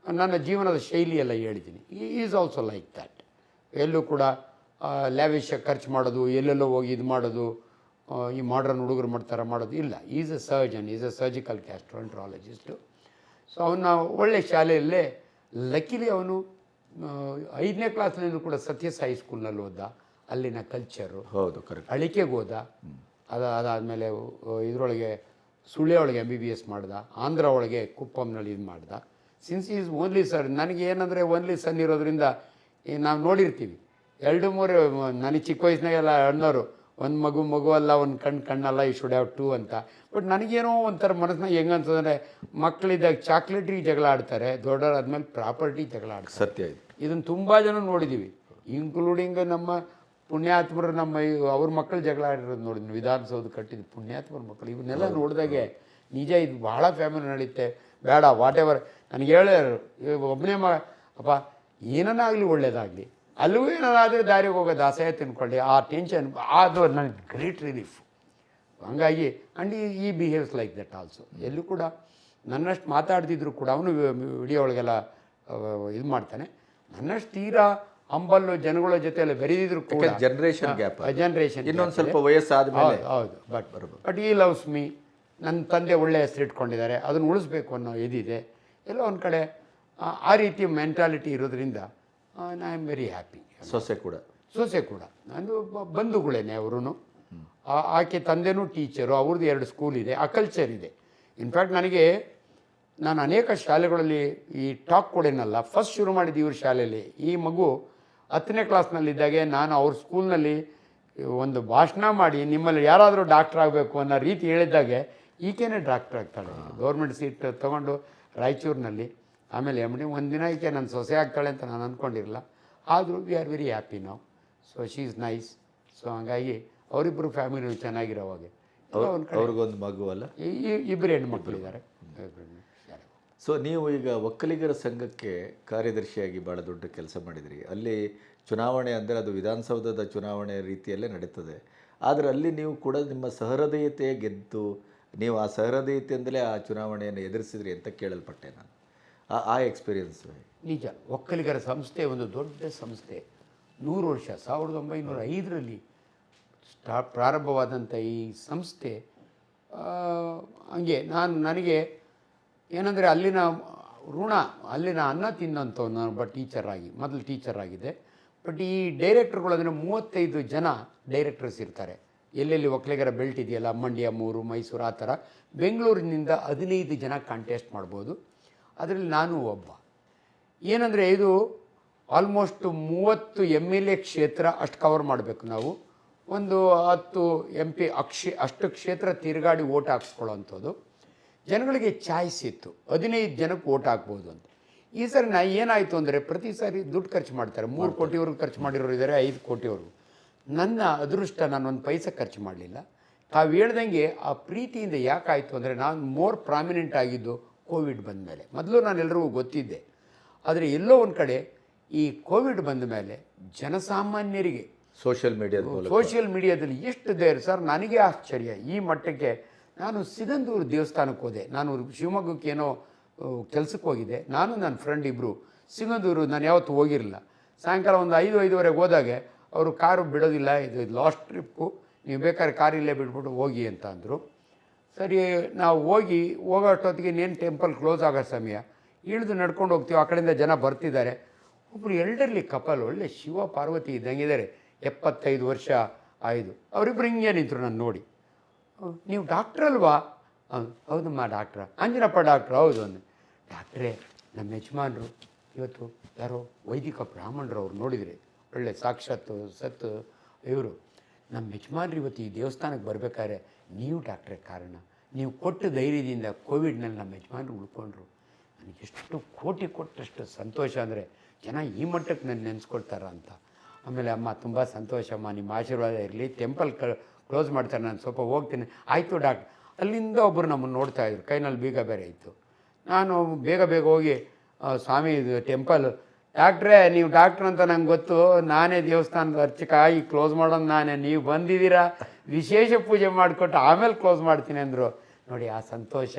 ನನ್ನ ಜೀವನದ ಶೈಲಿಯೆಲ್ಲ ಹೇಳಿದ್ದೀನಿ. ಈಸ್ ಆಲ್ಸೋ ಲೈಕ್ ದ್ಯಾಟ್ ಎಲ್ಲೂ ಕೂಡ ಲ್ಯಾವಿಷ ಖರ್ಚು ಮಾಡೋದು ಎಲ್ಲೆಲ್ಲೋ ಹೋಗಿ ಇದು ಮಾಡೋದು ಈ ಮಾಡ್ರನ್ ಹುಡುಗರು ಮಾಡ್ತಾರೆ ಮಾಡೋದು ಇಲ್ಲ. Is a surgeon is a surgical gastroenterologist so ಅವನ್ನ ಒಳ್ಳೆ ಶಾಲೆಯಲ್ಲೇ ಲಕ್ಕಿಲಿ ಅವನು ಐದನೇ ಕ್ಲಾಸ್ನಿಂದ ಕೂಡ ಸತ್ಯಸಾಯಿ ಸ್ಕೂಲ್ನಲ್ಲಿ ಓದ ಅಲ್ಲಿನ ಕಲ್ಚರು ಹೌದು ಕರೆಕ್ಟ್ ಅಳಿಕೆಗೆ ಹೋದ. ಅದು ಅದಾದಮೇಲೆ ಇದರೊಳಗೆ ಸುಳ್ಯ ಒಳಗೆ ಎಂ ಬಿ ಬಿ ಎಸ್ ಮಾಡ್ದ. ಆಂಧ್ರ ಒಳಗೆ ಕುಪ್ಪಂನಲ್ಲಿ ಇದು ಮಾಡ್ದ. ಸಿನ್ಸ್ ಈಸ್ ಓನ್ಲಿ ಸರ್ ನನಗೆ ಏನಂದರೆ ಓನ್ಲಿ ಸನ್ ಇರೋದ್ರಿಂದ ಈ ನಾವು ನೋಡಿರ್ತೀವಿ. ಎರಡು ಮೂರು ನನಗೆ ಚಿಕ್ಕ ವಯಸ್ಸಿನಾಗೆಲ್ಲ ಅಣ್ಣವರು ಒಂದು ಮಗು ಮಗು ಅಲ್ಲ ಒಂದು ಕಣ್ಣು ಕಣ್ಣಲ್ಲ ಈ ಶುಡ್ ಹ್ಯಾವ್ ಟೂ ಅಂತ. ಬಟ್ ನನಗೇನೋ ಒಂಥರ ಮನಸ್ಸಿನಾಗ ಹೆಂಗೆ ಅಂತಂದರೆ ಮಕ್ಕಳಿದ್ದಾಗ ಚಾಕ್ಲೇಟ್ರಿ ಜಗಳ ಆಡ್ತಾರೆ ದೊಡ್ಡವರಾದ್ಮೇಲೆ ಪ್ರಾಪರ್ಟಿ ಜಗಳ ಆಡ್ತಾರೆ. ಸತ್ಯ ಇದು. ಇದನ್ನು ತುಂಬ ಜನ ನೋಡಿದ್ದೀವಿ ಇನ್ಕ್ಲೂಡಿಂಗ್ ನಮ್ಮ ಪುಣ್ಯಾತ್ಮರು ನಮ್ಮ ಅವ್ರ ಮಕ್ಕಳು ಜಗಳ ಆಡಿರೋದು ನೋಡಿದ್ವಿ ವಿಧಾನಸೌಧ ಕಟ್ಟಿದ ಪುಣ್ಯಾತ್ಮರ ಮಕ್ಕಳು ಇವನ್ನೆಲ್ಲ ನೋಡಿದಾಗೆ ನಿಜ ಇದು ಭಾಳ ಫ್ಯಾಮಿಲಿ ನಡೀತೆ. ಬೇಡ ವಾಟ್ ಎವರ್ ನನಗೆ ಹೇಳೋರು ಒಬ್ಬನೇ ಮ ಅಪ್ಪ ಏನನ್ನಾಗಲಿ ಒಳ್ಳೇದಾಗಲಿ. ಅಲ್ಲೂ ಏನಾದರೂ ದಾರಿಗೆ ಹೋಗೋ ದಾಸಯ ತಿನ್ಕೊಳ್ಳಿ. ಆ ಟೆನ್ಷನ್ ಅದು ನನಗೆ ಗ್ರೇಟ್ ರಿಲೀಫ್ ಹಂಗಾಗಿ and he behaves like that also ಎಲ್ಲೂ ಕೂಡ ನನ್ನಷ್ಟು ಮಾತಾಡ್ತಿದ್ರು ಕೂಡ ಅವನು ವಿಡಿಯೋ ಒಳಗೆಲ್ಲ ಇದು ಮಾಡ್ತಾನೆ. ನನ್ನಷ್ಟು ತೀರಾ ಅಂಬಲ್ಲು ಜನಗಳ ಜೊತೆ ಎಲ್ಲ ಬೆರೆದಿದ್ರು ಕೂಡ ಜನರೇಷನ್ ಗ್ಯಾಪ್ ಜನರೇಷನ್ ಇನ್ನೊಂದು ಸ್ವಲ್ಪ ವಯಸ್ಸಾದ ಮೇಲೆ ಹೌದು but but but he loves me ನನ್ನ ತಂದೆ ಒಳ್ಳೆ ಹೆಸರು ಇಟ್ಕೊಂಡಿದ್ದಾರೆ. ಅದನ್ನು ಉಳಿಸ್ಬೇಕು ಅನ್ನೋ ಇದಿದೆ. ಎಲ್ಲೋ ಒಂದು ಕಡೆ ಆ, ರೀತಿ ಮೆಂಟಾಲಿಟಿ ಇರೋದ್ರಿಂದ ಐ ಆಮ್ ವೆರಿ ಹ್ಯಾಪಿ ಸೊಸೆ ಕೂಡ. ಸೊಸೆ ಕೂಡ. ನಾನು ಬಂಧುಗಳೇನೆ ಅವರು ಆಕೆ ತಂದೆನೂ ಟೀಚರು ಅವ್ರದ್ದು ಎರಡು ಸ್ಕೂಲ್ ಇದೆ ಆ ಕಲ್ಚರ್ ಇದೆ. ಇನ್ಫ್ಯಾಕ್ಟ್ ನನಗೆ ನಾನು ಅನೇಕ ಶಾಲೆಗಳಲ್ಲಿ ಈ ಟಾಕ್ ಕೊಡೇನಲ್ಲ ಫಸ್ಟ್ ಶುರು ಮಾಡಿದ್ದು ಇವ್ರ ಶಾಲೆಯಲ್ಲಿ. ಈ ಮಗು ಹತ್ತನೇ ಕ್ಲಾಸ್ನಲ್ಲಿದ್ದಾಗೆ ನಾನು ಅವ್ರ ಸ್ಕೂಲ್ನಲ್ಲಿ ಒಂದು ಭಾಷಣ ಮಾಡಿ ನಿಮ್ಮಲ್ಲಿ ಯಾರಾದರೂ ಡಾಕ್ಟರ್ ಆಗಬೇಕು ಅನ್ನೋ ರೀತಿ ಹೇಳಿದ್ದಾಗೆ ಈಕೆನೇ ಡಾಕ್ಟರ್ ಆಗ್ತಾಳೆ. ಗೌರ್ಮೆಂಟ್ ಸೀಟ್ ತೊಗೊಂಡು ರಾಯಚೂರಿನಲ್ಲಿ. ಆಮೇಲೆ ಎಂ ಡಿ ಒಂದಿನ ಈಕೆ ನನ್ನ ಸೊಸೆ ಆಗ್ತಾಳೆ ಅಂತ ನಾನು ಅಂದ್ಕೊಂಡಿರಲಿಲ್ಲ ಆದರೂ ವಿ ಆರ್ ವೆರಿ ಹ್ಯಾಪಿ ನಾವು so she is nice so ಹಂಗಾಗಿ ಅವರಿಬ್ಬರು ಫ್ಯಾಮಿಲಿ ಚೆನ್ನಾಗಿರೋ ಹಾಗೆ. ಅವ್ರಿಗೊಂದು ಮಗು ಅಲ್ಲ? ಇಬ್ಬರು ಹೆಣ್ಣು ಮಕ್ಕಳು ಇದ್ದಾರೆ. ಸೊ ನೀವು ಈಗ ಒಕ್ಕಲಿಗರ ಸಂಘಕ್ಕೆ ಕಾರ್ಯದರ್ಶಿಯಾಗಿ ಭಾಳ ದೊಡ್ಡ ಕೆಲಸ ಮಾಡಿದಿರಿ. ಅಲ್ಲಿ ಚುನಾವಣೆ ಅಂದರೆ ಅದು ವಿಧಾನಸೌಧದ ಚುನಾವಣೆ ರೀತಿಯಲ್ಲೇ ನಡೀತದೆ. ಆದರೆ ಅಲ್ಲಿ ನೀವು ಕೂಡ ನಿಮ್ಮ ಸಹೃದಯತೆ ಗೆದ್ದು ನೀವು ಆ ಸಹೃದಯತೆಯಿಂದಲೇ ಆ ಚುನಾವಣೆಯನ್ನು ಎದುರಿಸಿದ್ರಿ ಅಂತ ಕೇಳಲ್ಪಟ್ಟೆ ನಾನು. ಆ ಆ ಎಕ್ಸ್ಪೀರಿಯನ್ಸ್ ನಿಜ, ಒಕ್ಕಲಿಗರ ಸಂಸ್ಥೆ ಒಂದು ದೊಡ್ಡ ಸಂಸ್ಥೆ. ನೂರು ವರ್ಷ, ಸಾವಿರದ ಒಂಬೈನೂರ ಐದರಲ್ಲಿ ಸ್ಟಾ, ಪ್ರಾರಂಭವಾದಂಥ ಈ ಸಂಸ್ಥೆ ಹಂಗೆ ನಾನು, ನನಗೆ ಏನಂದರೆ ಅಲ್ಲಿನ ಋಣ, ಅಲ್ಲಿನ ಅನ್ನ ತಿನ್ನಂಥವ್ನು ನಾನು ಬಟ್ ಟೀಚರ್ ಆಗಿ, ಮೊದಲು ಟೀಚರ್ ಬಟ್ ಈ ಡೈರೆಕ್ಟರ್ಗಳು ಅಂದರೆ ಮೂವತ್ತೈದು ಜನ ಡೈರೆಕ್ಟರ್ಸ್ ಇರ್ತಾರೆ. ಎಲ್ಲೆಲ್ಲಿ ಒಕ್ಕಲಿಗರ ಬೆಲ್ಟ್ ಇದೆಯಲ್ಲ ಮಂಡ್ಯ ಮೂರು ಮೈಸೂರು ಆ ಥರ ಬೆಂಗಳೂರಿನಿಂದ ಹದಿನೈದು ಜನ ಕಾಂಟೆಸ್ಟ್ ಮಾಡ್ಬೋದು. ಅದರಲ್ಲಿ ನಾನು ಒಬ್ಬ. ಏನಂದರೆ ಇದು ಆಲ್ಮೋಸ್ಟ್ ಮೂವತ್ತು ಎಂ ಎಲ್ ಎ ಕ್ಷೇತ್ರ ಅಷ್ಟು ಕವರ್ ಮಾಡಬೇಕು ನಾವು. ಒಂದು ಹತ್ತು ಎಂ ಪಿ ಅಕ್ಷಿ ಅಷ್ಟು ಕ್ಷೇತ್ರ ತಿರುಗಾಡಿ ಓಟ್ ಹಾಕ್ಸ್ಕೊಳ್ಳೋವಂಥದ್ದು ಜನಗಳಿಗೆ ಚಾಯ್ಸ್ ಇತ್ತು. ಹದಿನೈದು ಜನಕ್ಕೆ ಓಟ್ ಹಾಕ್ಬೋದು ಅಂತ. ಈ ಸರಿ ನಾ ಏನಾಯಿತು ಅಂದರೆ ಪ್ರತಿ ಸಾರಿ ದುಡ್ಡು ಖರ್ಚು ಮಾಡ್ತಾರೆ. ಮೂರು ಕೋಟಿವರೆಗೂ ಖರ್ಚು ಮಾಡಿರೋರು ಇದ್ದಾರೆ ಐದು ಕೋಟಿವರೆಗೂ. ನನ್ನ ಅದೃಷ್ಟ ನಾನು ಒಂದು ಪೈಸೆ ಖರ್ಚು ಮಾಡಲಿಲ್ಲ. ತಾವು ಹೇಳ್ದಂಗೆ ಆ ಪ್ರೀತಿಯಿಂದ ಯಾಕಾಯಿತು ಅಂದರೆ ನಾನು ಮೋರ್ ಪ್ರಾಮಿನೆಂಟ್ ಆಗಿದ್ದು ಕೋವಿಡ್ ಬಂದ ಮೇಲೆ. ಮೊದಲು ನಾನು ಎಲ್ಲರಿಗೂ ಗೊತ್ತಿದ್ದೆ. ಆದರೆ ಎಲ್ಲೋ ಒಂದು ಕಡೆ ಈ ಕೋವಿಡ್ ಬಂದ ಮೇಲೆ ಜನಸಾಮಾನ್ಯರಿಗೆ ಸೋಷಿಯಲ್ ಮೀಡಿಯಾದ ಸೋಷಿಯಲ್ ಮೀಡಿಯಾದಲ್ಲಿ ಎಷ್ಟು ಧೈರ್ಯ ಸರ್ ನನಗೆ ಆಶ್ಚರ್ಯ. ಈ ಮಟ್ಟಕ್ಕೆ ನಾನು ಸಿಗಂದೂರು ದೇವಸ್ಥಾನಕ್ಕೆ ಹೋದೆ. ನಾನು ಶಿವಮೊಗ್ಗಕ್ಕೆ ಏನೋ ಕೆಲಸಕ್ಕೆ ಹೋಗಿದ್ದೆ. ನಾನು ನನ್ನ ಫ್ರೆಂಡ್ ಇಬ್ಬರು ಸಿಗಂದೂರು ನಾನು ಯಾವತ್ತೂ ಹೋಗಿರಲಿಲ್ಲ. ಸಾಯಂಕಾಲ ಒಂದು ಐದು ಐದುವರೆಗೆ ಹೋದಾಗೆ ಅವರು ಕಾರು ಬಿಡೋದಿಲ್ಲ, ಇದು ಲಾಸ್ಟ್ ಟ್ರಿಪ್ಪು ನೀವು ಬೇಕಾದ್ರೆ ಕಾರಿಲ್ಲೇ ಬಿಟ್ಬಿಟ್ಟು ಹೋಗಿ ಅಂತ ಅಂದರು. ಸರಿ, ನಾವು ಹೋಗಿ ಹೋಗೋ ಅಷ್ಟೊತ್ತಿಗೆ ಇನ್ನೇನು ಟೆಂಪಲ್ ಕ್ಲೋಸ್ ಆಗೋ ಸಮಯ. ಇಳಿದು ನಡ್ಕೊಂಡು ಹೋಗ್ತೀವಿ, ಆ ಕಡೆಯಿಂದ ಜನ ಬರ್ತಿದ್ದಾರೆ. ಒಬ್ಬರು ಎಲ್ಡರ್ಲಿ ಕಪಲ್ ಒಳ್ಳೆ ಶಿವ ಪಾರ್ವತಿ ಇದ್ದಂಗೆ ಇದ್ದಾರೆ. ಎಪ್ಪತ್ತೈದು ವರ್ಷ ಆಯಿತು ಅವರಿಬ್ಬರು ಹಿಂಗೆ ನಿಂತರು ನಾನು ನೋಡಿ. ನೀವು ಡಾಕ್ಟ್ರ್ ಅಲ್ವಾ? ಹೌದು ಹೌದಮ್ಮ ಡಾಕ್ಟ್ರ ಅಂಜನಪ್ಪ ಡಾಕ್ಟ್ರ್ ಹೌದು. ಅಂದೆ. ಡಾಕ್ಟ್ರೇ, ನಮ್ಮ ಯಜಮಾನರು, ಇವತ್ತು ಯಾರೋ ವೈದಿಕ ಬ್ರಾಹ್ಮಣರು ಅವ್ರು ನೋಡಿದ್ರಿ ಒಳ್ಳೆ ಸಾಕ್ಷಾತ್ತು, ಸತ್ತು ಇವರು. ನಮ್ಮ ಯಜಮಾನ್ರು ಇವತ್ತು ಈ ದೇವಸ್ಥಾನಕ್ಕೆ ಬರಬೇಕಾದ್ರೆ ನೀವು ಡಾಕ್ಟ್ರೇ ಕಾರಣ. ನೀವು ಕೊಟ್ಟ ಧೈರ್ಯದಿಂದ ಕೋವಿಡ್ನಲ್ಲಿ ನಮ್ಮ ಯಜಮಾನ್ರು ಉಳ್ಕೊಂಡ್ರು. ನನಗೆ ಎಷ್ಟು ಕೋಟಿ ಕೊಟ್ಟಷ್ಟು ಸಂತೋಷ ಅಂದರೆ ಜನ ಈ ಮಟ್ಟಕ್ಕೆ ನನ್ನ ನೆನೆಸ್ಕೊಳ್ತಾರ ಅಂತ. ಆಮೇಲೆ ಅಮ್ಮ ತುಂಬ ಸಂತೋಷಮ್ಮ ನಿಮ್ಮ ಆಶೀರ್ವಾದ ಇರಲಿ. ಟೆಂಪಲ್ ಕ, ಕ್ಲೋಸ್ ಮಾಡ್ತಾರೆ, ನಾನು ಸ್ವಲ್ಪ ಹೋಗ್ತೀನಿ. ಆಯಿತು ಡಾಕ್ಟ್ರ್. ಅಲ್ಲಿಂದ ಒಬ್ಬರು ನಮ್ಮನ್ನು ನೋಡ್ತಾ ಇದ್ರು. ಕೈನಲ್ಲಿ ಬೀಗ ಬೇರೆ ಇತ್ತು. ನಾನು ಬೇಗ ಬೇಗ ಹೋಗಿ ಸ್ವಾಮಿ ಟೆಂಪಲ್ ಡಾಕ್ಟ್ರೇ, ನೀವು ಡಾಕ್ಟ್ರ್ ಅಂತ ನಂಗೆ ಗೊತ್ತು. ನಾನೇ ದೇವಸ್ಥಾನದ ಅರ್ಚಕ. ಈ ಕ್ಲೋಸ್ ಮಾಡೋದು ನಾನೇ. ನೀವು ಬಂದಿದ್ದೀರಾ? ವಿಶೇಷ ಪೂಜೆ ಮಾಡಿಕೊಟ್ಟು ಆಮೇಲೆ ಕ್ಲೋಸ್ ಮಾಡ್ತೀನಿ ಅಂದರು. ನೋಡಿ, ಆ ಸಂತೋಷ,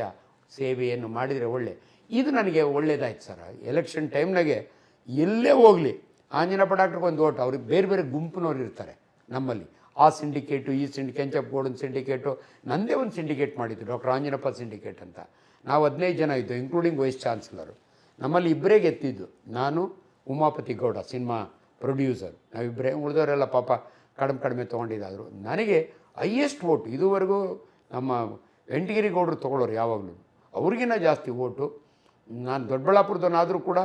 ಸೇವೆಯನ್ನು ಮಾಡಿದರೆ ಒಳ್ಳೆ. ಇದು ನನಗೆ ಒಳ್ಳೇದಾಯ್ತು ಸರ್. ಎಲೆಕ್ಷನ್ ಟೈಮ್ನಾಗೆ ಎಲ್ಲೇ ಹೋಗಲಿ. ಆಂಜನಪ್ಪ ಡಾಕ್ಟ್ರಿಗೆ ಒಂದು ಓಟ್. ಅವ್ರಿಗೆ ಬೇರೆ ಬೇರೆ ಗುಂಪಿನವ್ರು ಇರ್ತಾರೆ ನಮ್ಮಲ್ಲಿ. ಆ ಸಿಂಡಿಕೇಟು, ಈ ಸಿಂಡಿ ಕೆಂಚಪ್ಪಗೌಡನ ಸಿಂಡಿಕೇಟು. ನಂದೇ ಒಂದು ಸಿಂಡಿಕೇಟ್ ಮಾಡಿದ್ದು ಡಾಕ್ಟರ್ ಆಂಜನಪ್ಪ ಸಿಂಡಿಕೇಟ್ ಅಂತ. ನಾವು ಹದಿನೈದು ಜನ ಇದ್ದು ಇನ್ಕ್ಲೂಡಿಂಗ್ ವೈಸ್ ಚಾನ್ಸಲರು ನಮ್ಮಲ್ಲಿ ಇಬ್ಬರೇ ಗೆದ್ದಿದ್ದು. ನಾನು ಉಮಾಪತಿ ಗೌಡ, ಸಿನಿಮಾ ಪ್ರೊಡ್ಯೂಸರ್. ನಾವಿಬ್ಬರೇ ಉಳಿದವರೆಲ್ಲ ಪಾಪ ಕಡಿಮೆ ಕಡಿಮೆ ತೊಗೊಂಡಿದ್ದಾದರು. ನನಗೆ ಹೈಯೆಸ್ಟ್ ವೋಟು ಇದುವರೆಗೂ ನಮ್ಮ ವೆಂಟಗಿರಿ ಗೌಡರು ತೊಗೊಳ್ಳೋರು ಯಾವಾಗಲೂ. ಅವ್ರಿಗಿನ್ನ ಜಾಸ್ತಿ ಓಟು ನಾನು ದೊಡ್ಡಬಳ್ಳಾಪುರದವನಾದರೂ ಕೂಡ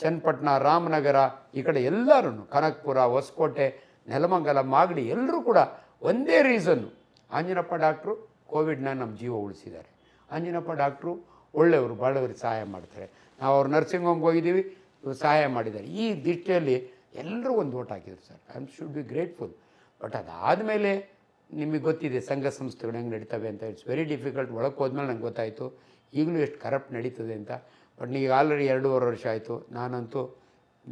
ಚನ್ನಪಟ್ಟಣ, ರಾಮನಗರ, ಈ ಕಡೆ ಎಲ್ಲರೂ ಕನಕಪುರ, ಹೊಸಕೋಟೆ, ನೆಲಮಂಗಲ, ಮಾಗಡಿ ಎಲ್ಲರೂ ಕೂಡ ಒಂದೇ ರೀಸನ್ನು ಆಂಜನಪ್ಪ ಡಾಕ್ಟ್ರು ಕೋವಿಡ್ನ ನಮ್ಮ ಜೀವ ಉಳಿಸಿದ್ದಾರೆ. ಆಂಜನಪ್ಪ ಡಾಕ್ಟ್ರು ಒಳ್ಳೆಯವರು ಬಡವರಿಗೆ ಸಹಾಯ ಮಾಡ್ತಾರೆ. ನಾವು ಅವ್ರು ನರ್ಸಿಂಗ್ ಹೋಮ್ಗೆ ಹೋಗಿದ್ದೀವಿ. ಸಹಾಯ ಮಾಡಿದ್ದಾರೆ. ಈ ದೃಷ್ಟಿಯಲ್ಲಿ ಎಲ್ಲರೂ ಒಂದು ಓಟ್ ಹಾಕಿದ್ರು sir. I should be grateful but ಅದಾದಮೇಲೆ ನಿಮಗೆ ಗೊತ್ತಿದೆ, ಸಂಘ ಸಂಸ್ಥೆಗಳು ಹೆಂಗೆ ನಡೀತವೆ ಅಂತ. ಇಟ್ಸ್ ವೆರಿ ಡಿಫಿಕಲ್ಟ್ ಒಳಗೆ ಹೋದ್ಮೇಲೆ ನಂಗೆ ಗೊತ್ತಾಯಿತು. ಈಗಲೂ ಎಷ್ಟು ಕರಪ್ಟ್ ನಡೀತದೆ ಅಂತ. ಬಟ್ ನೀವು ಆಲ್ರೆಡಿ ಎರಡೂವರೆ ವರ್ಷ ಆಯಿತು. ನಾನಂತೂ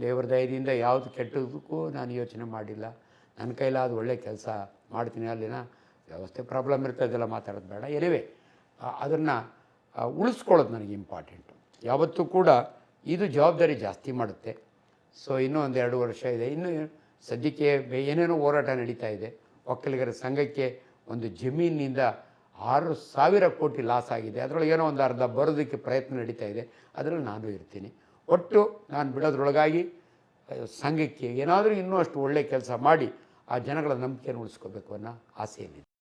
ದೇವರ ದಯದಿಂದ ಯಾವುದು ಕೆಟ್ಟದಕ್ಕೂ ನಾನು ಯೋಚನೆ ಮಾಡಿಲ್ಲ. ನನ್ನ ಕೈಲಾದ ಒಳ್ಳೆ ಕೆಲಸ ಮಾಡ್ತೀನಿ. ಅಲ್ಲಿನ ವ್ಯವಸ್ಥೆ ಪ್ರಾಬ್ಲಮ್ ಇರ್ತದೆಲ್ಲ ಮಾತಾಡೋದು ಬೇಡ. ಎನಿವೆ ಅದನ್ನು ಉಳಿಸ್ಕೊಳ್ಳೋದು ನನಗೆ ಇಂಪಾರ್ಟೆಂಟು ಯಾವತ್ತೂ ಕೂಡ ಇದು ಜವಾಬ್ದಾರಿ ಜಾಸ್ತಿ ಮಾಡುತ್ತೆ. ಸೊ ಇನ್ನೂ ಒಂದು ಎರಡು ವರ್ಷ ಇದೆ. ಇನ್ನು ಸದ್ಯಕ್ಕೆ ಏನೇನೋ ಹೋರಾಟ ನಡೀತಾ ಇದೆ. ಒಕ್ಕಲಿಗರ ಸಂಘಕ್ಕೆ ಒಂದು ಜಮೀನಿನಿಂದ ಆರು ಸಾವಿರ ಕೋಟಿ ಲಾಸ್ ಆಗಿದೆ. ಅದರೊಳಗೆ ಏನೋ ಒಂದು ಅರ್ಧ ಬರೋದಕ್ಕೆ ಪ್ರಯತ್ನ ನಡೀತಾ ಇದೆ. ಅದರಲ್ಲಿ ನಾನು ಇರ್ತೀನಿ. ಒಟ್ಟು ನಾನು ಬಿಡೋದ್ರೊಳಗಾಗಿ ಸಂಘಕ್ಕೆ ಏನಾದರೂ ಇನ್ನೂ ಅಷ್ಟು ಒಳ್ಳೆಯ ಕೆಲಸ ಮಾಡಿ ಆ ಜನಗಳ ನಂಬಿಕೆಯನ್ನು ಉಳಿಸ್ಕೋಬೇಕು ಅನ್ನೋ ಆಸೆಯಲ್ಲಿದೆ